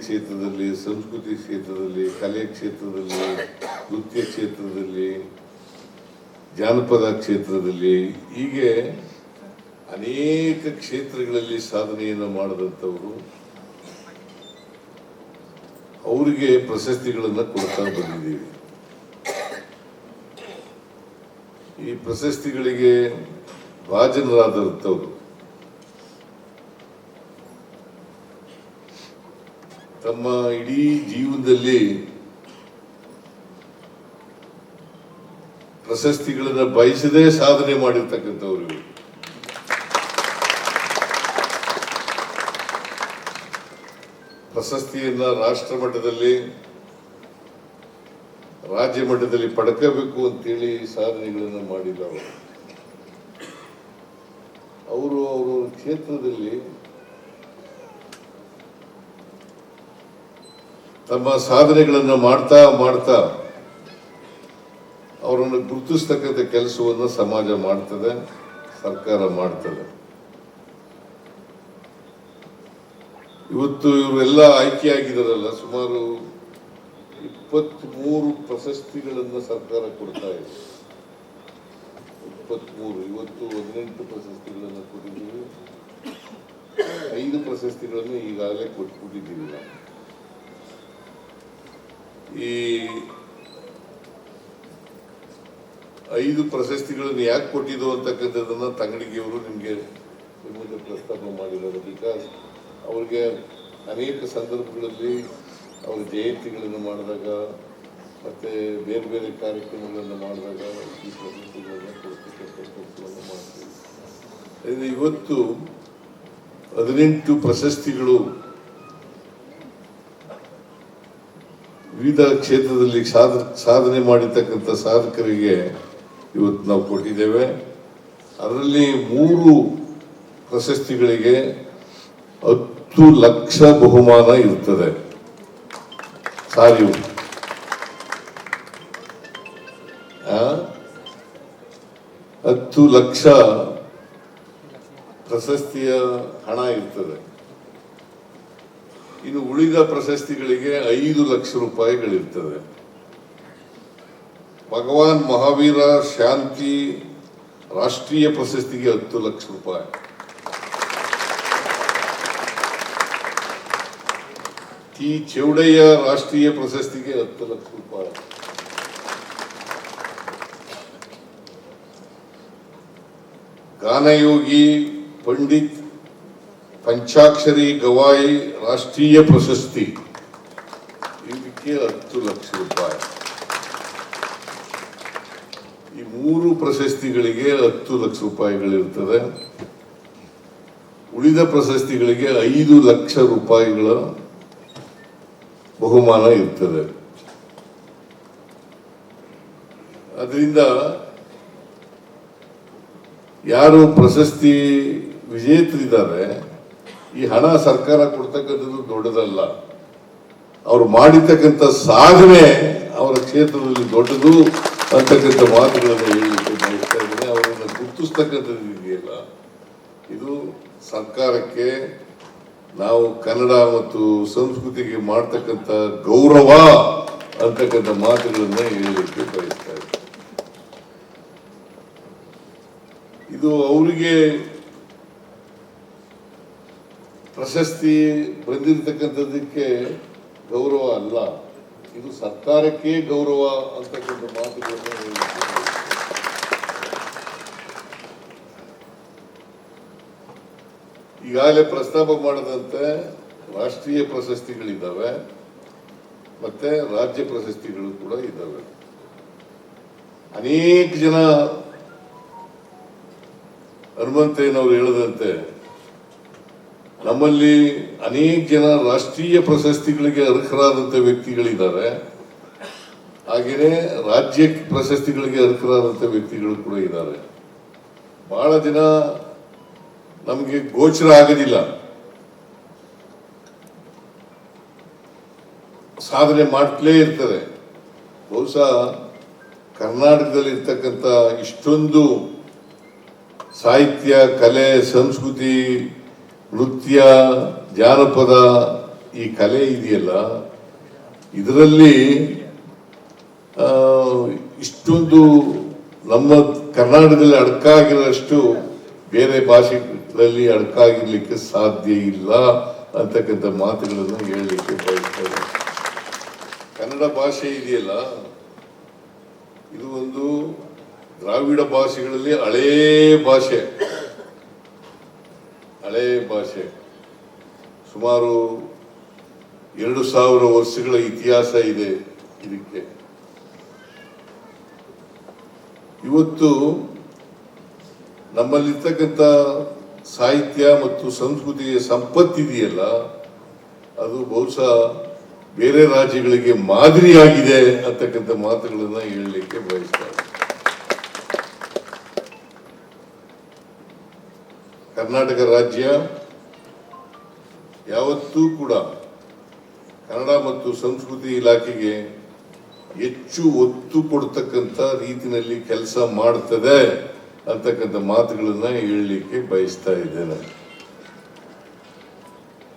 ಕ್ಷೇತ್ರದಲ್ಲಿ, ಸಂಸ್ಕೃತಿ ಕ್ಷೇತ್ರದಲ್ಲಿ, ಕಲೆ ಕ್ಷೇತ್ರದಲ್ಲಿ, ನೃತ್ಯ ಕ್ಷೇತ್ರದಲ್ಲಿ, ಜಾನಪದ ಕ್ಷೇತ್ರದಲ್ಲಿ ಹೀಗೆ ಅನೇಕ ಕ್ಷೇತ್ರಗಳಲ್ಲಿ ಸಾಧನೆಯನ್ನು ಮಾಡಿದಂಥವರು ಅವರಿಗೆ ಪ್ರಶಸ್ತಿಗಳನ್ನು ಕೊಡ್ತಾ ಬಂದಿದ್ದೀವಿ. ಈ ಪ್ರಶಸ್ತಿಗಳಿಗೆ ಭಾಜನರಾದಂಥವ್ರು ತಮ್ಮ ಇಡೀ ಜೀವನದಲ್ಲಿ ಪ್ರಶಸ್ತಿಗಳನ್ನ ಬಯಸದೇ ಸಾಧನೆ ಮಾಡಿರ್ತಕ್ಕಂಥವ್ರು. ಪ್ರಶಸ್ತಿಯನ್ನ ರಾಷ್ಟ್ರ ಮಟ್ಟದಲ್ಲಿ, ರಾಜ್ಯ ಮಟ್ಟದಲ್ಲಿ ಪಡ್ಕೋಬೇಕು ಅಂತೇಳಿ ಸಾಧನೆಗಳನ್ನು ಮಾಡಿದ್ದಾರೆ ಅವರು ಅವರು ಕ್ಷೇತ್ರದಲ್ಲಿ ತಮ್ಮ ಸಾಧನೆಗಳನ್ನು ಮಾಡ್ತಾ ಮಾಡ್ತಾ ಅವರನ್ನು ಗುರುತಿಸ್ತಕ್ಕಂಥ ಕೆಲಸವನ್ನು ಸಮಾಜ ಮಾಡ್ತದೆ, ಸರ್ಕಾರ ಮಾಡ್ತದೆ. ಇವತ್ತು ಇವರೆಲ್ಲ ಆಯ್ಕೆಯಾಗಿದ್ದಾರಲ್ಲ ಸುಮಾರು ಇಪ್ಪತ್ಮೂರು ಪ್ರಶಸ್ತಿಗಳನ್ನು ಸರ್ಕಾರ ಕೊಡ್ತಾ ಇದೆ. ಇಪ್ಪತ್ಮೂರು, ಇವತ್ತು ಹದಿನೆಂಟು ಪ್ರಶಸ್ತಿಗಳನ್ನು ಕೊಟ್ಟಿದ್ದೀವಿ. ಐದು ಪ್ರಶಸ್ತಿಗಳನ್ನು ಈಗಾಗಲೇ ಕೊಟ್ಬಿಟ್ಟಿದ್ದೀವಿ ಈ ಐದು ಪ್ರಶಸ್ತಿಗಳನ್ನು ಯಾಕೆ ಕೊಟ್ಟಿದ್ದು ಅಂತಕ್ಕಂಥದ್ದನ್ನು ತಂಗಡಿಗೆಯವರು ನಿಮಗೆ ಮುಂದೆ ಪ್ರಸ್ತಾಪ ಮಾಡಿದ್ದಾರೆ. ಬಿಕಾಸ್ ಅವ್ರಿಗೆ ಅನೇಕ ಸಂದರ್ಭಗಳಲ್ಲಿ ಅವ್ರ ಜಯಂತಿಗಳನ್ನು ಮಾಡಿದಾಗ ಮತ್ತು ಬೇರೆ ಬೇರೆ ಕಾರ್ಯಕ್ರಮಗಳನ್ನು ಮಾಡಿದಾಗ ಈ ಪ್ರಶಸ್ತಿಗಳನ್ನು ಕೊಡ್ತಕ್ಕಂಥದ್ದನ್ನು ಮಾಡ್ತೀವಿ. ಇವತ್ತು ಹದಿನೆಂಟು ಪ್ರಶಸ್ತಿಗಳು ವಿವಿಧ ಕ್ಷೇತ್ರದಲ್ಲಿ ಸಾಧ, ಸಾಧನೆ ಮಾಡಿರ್ತಕ್ಕಂಥ ಸಾಧಕರಿಗೆ ಇವತ್ತು ನಾವು ಕೊಟ್ಟಿದ್ದೇವೆ. ಅದರಲ್ಲಿ ಮೂರು ಪ್ರಶಸ್ತಿಗಳಿಗೆ ಹತ್ತು ಲಕ್ಷ ಬಹುಮಾನ ಇರ್ತದೆ. ಸಾರಿ? ಹತ್ತು ಲಕ್ಷ ಪ್ರಶಸ್ತಿಯ ಹಣ ಇರ್ತದೆ. ಇನ್ನು ಉಳಿದ ಪ್ರಶಸ್ತಿಗಳಿಗೆ ಐದು ಲಕ್ಷ ರೂಪಾಯಿಗಳಿರ್ತದೆ. ಭಗವಾನ್ ಮಹಾವೀರ ಶಾಂತಿ ರಾಷ್ಟ್ರೀಯ ಪ್ರಶಸ್ತಿಗೆ ಹತ್ತು ಲಕ್ಷ ರೂಪಾಯಿ. ಟಿ ಚೌಡಯ್ಯ ರಾಷ್ಟ್ರೀಯ ಪ್ರಶಸ್ತಿಗೆ ಹತ್ತು ಲಕ್ಷ ರೂಪಾಯಿ. ಗಾನಯೋಗಿ ಪಂಡಿತ್ ಪಂಚಾಕ್ಷರಿ ಗವಾಯಿ ರಾಷ್ಟ್ರೀಯ ಪ್ರಶಸ್ತಿ. ಇದಕ್ಕೆ ಹತ್ತು ಲಕ್ಷ ರೂಪಾಯಿ. ಈ ಮೂರು ಪ್ರಶಸ್ತಿಗಳಿಗೆ ಹತ್ತು ಲಕ್ಷ ರೂಪಾಯಿಗಳಿರ್ತದೆ. ಉಳಿದ ಪ್ರಶಸ್ತಿಗಳಿಗೆ ಐದು ಲಕ್ಷ ರೂಪಾಯಿಗಳ ಬಹುಮಾನ ಇರ್ತದೆ. ಅದರಿಂದ ಯಾರು ಪ್ರಶಸ್ತಿ ವಿಜೇತರಿದ್ದಾರೆ ಈ ಹಣ ಸರ್ಕಾರ ಕೊಡ್ತಕ್ಕಂಥದ್ದು ದೊಡ್ಡದಲ್ಲ. ಅವರು ಮಾಡಿರ್ತಕ್ಕಂಥ ಸಾಧನೆ ಅವರ ಕ್ಷೇತ್ರದಲ್ಲಿ ದೊಡ್ಡದು ಅಂತಕ್ಕಂಥ ಮಾತುಗಳನ್ನು ಹೇಳಲಿಕ್ಕೆ ಬಯಸ್ತಾ ಇದ್ದೇನೆ. ಅವರನ್ನು ಗುರುತಿಸ್ತಕ್ಕಂಥದ್ದು ಇದೆಯಲ್ಲ. ಇದು ಸರ್ಕಾರಕ್ಕೆ ನಾವು ಕನ್ನಡ ಮತ್ತು ಸಂಸ್ಕೃತಿಗೆ ಮಾಡ್ತಕ್ಕಂಥ ಗೌರವ ಅಂತಕ್ಕಂಥ ಮಾತುಗಳನ್ನು ಹೇಳಲಿಕ್ಕೆ ಬಯಸ್ತಾ ಇದ್ದೇನೆ. ಇದು ಅವರಿಗೆ ಪ್ರಶಸ್ತಿ ಬಂದಿರತಕ್ಕಂಥದ್ದಕ್ಕೆ ಗೌರವ ಅಲ್ಲ. ಇದು ಸರ್ಕಾರಕ್ಕೆ ಗೌರವ ಅಂತಕ್ಕಂಥ ಮಾತುಗಳನ್ನು ಈಗಾಗಲೇ ಪ್ರಸ್ತಾಪ ಮಾಡದಂತೆ ರಾಷ್ಟ್ರೀಯ ಪ್ರಶಸ್ತಿಗಳಿದ್ದಾವೆ, ಮತ್ತೆ ರಾಜ್ಯ ಪ್ರಶಸ್ತಿಗಳು ಕೂಡ ಇದ್ದಾವೆ. ಅನೇಕ ಜನ ಹನುಮಂತಯ್ಯನವರು ಹೇಳದಂತೆ ನಮ್ಮಲ್ಲಿ ಅನೇಕ ಜನ ರಾಷ್ಟ್ರೀಯ ಪ್ರಶಸ್ತಿಗಳಿಗೆ ಅರ್ಹರಾದಂಥ ವ್ಯಕ್ತಿಗಳಿದ್ದಾರೆ. ಹಾಗೆಯೇ ರಾಜ್ಯ ಪ್ರಶಸ್ತಿಗಳಿಗೆ ಅರ್ಹರಾದಂಥ ವ್ಯಕ್ತಿಗಳು ಕೂಡ ಇದ್ದಾರೆ. ಬಹಳ ದಿನ ನಮಗೆ ಗೋಚರ ಆಗೋದಿಲ್ಲ. ಸಾಧನೆ ಮಾಡ್ಲೇ ಇರ್ತದೆ. ಬಹುಶಃ ಕರ್ನಾಟಕದಲ್ಲಿ ಇರ್ತಕ್ಕಂಥ ಇಷ್ಟೊಂದು ಸಾಹಿತ್ಯ, ಕಲೆ, ಸಂಸ್ಕೃತಿ ನೃತ್ಯ, ಜಾನಪದ ಈ ಕಲೆ ಇದೆಯಲ್ಲ, ಇದರಲ್ಲಿ ಇಷ್ಟೊಂದು ನಮ್ಮ ಕರ್ನಾಟಕದಲ್ಲಿ ಅಡಕಾಗಿರೋಷ್ಟು ಬೇರೆ ಭಾಷೆಗಳಲ್ಲಿ ಅಡಕಾಗಿರ್ಲಿಕ್ಕೆ ಸಾಧ್ಯ ಇಲ್ಲ ಅಂತಕ್ಕಂಥ ಮಾತುಗಳನ್ನು ಹೇಳಲಿಕ್ಕೆ ಬಯಸ್ತೇನೆ. ಕನ್ನಡ ಭಾಷೆ ಇದೆಯಲ್ಲ, ಇದು ಒಂದು ದ್ರಾವಿಡ ಭಾಷೆಗಳಲ್ಲಿ ಹಳೇ ಭಾಷೆ. ಭಾಷೆ. ಸುಮಾರು ಎರಡು ಸಾವಿರ ವರ್ಷಗಳ ಇತಿಹಾಸ ಇದೆ ಇದಕ್ಕೆ. ಇವತ್ತು ನಮ್ಮಲ್ಲಿರ್ತಕ್ಕಂಥ ಸಾಹಿತ್ಯ ಮತ್ತು ಸಂಸ್ಕೃತಿಯ ಸಂಪತ್ತಿದೆಯಲ್ಲ, ಅದು ಬಹುಶಃ ಬೇರೆ ರಾಜ್ಯಗಳಿಗೆ ಮಾದರಿಯಾಗಿದೆ ಅಂತಕ್ಕಂಥ ಮಾತುಗಳನ್ನು ಹೇಳಲಿಕ್ಕೆ ಬಯಸ್ತಾರೆ. ಕರ್ನಾಟಕ ರಾಜ್ಯ ಯಾವತ್ತೂ ಕೂಡ ಕನ್ನಡ ಮತ್ತು ಸಂಸ್ಕೃತಿ ಇಲಾಖೆಗೆ ಹೆಚ್ಚು ಒತ್ತು ಕೊಡ್ತಕ್ಕಂಥ ರೀತಿಯಲ್ಲಿ ಕೆಲಸ ಮಾಡ್ತದೆ ಅಂತಕ್ಕಂಥ ಮಾತುಗಳನ್ನ ಹೇಳಲಿಕ್ಕೆ ಬಯಸ್ತಾ ಇದ್ದೇನೆ.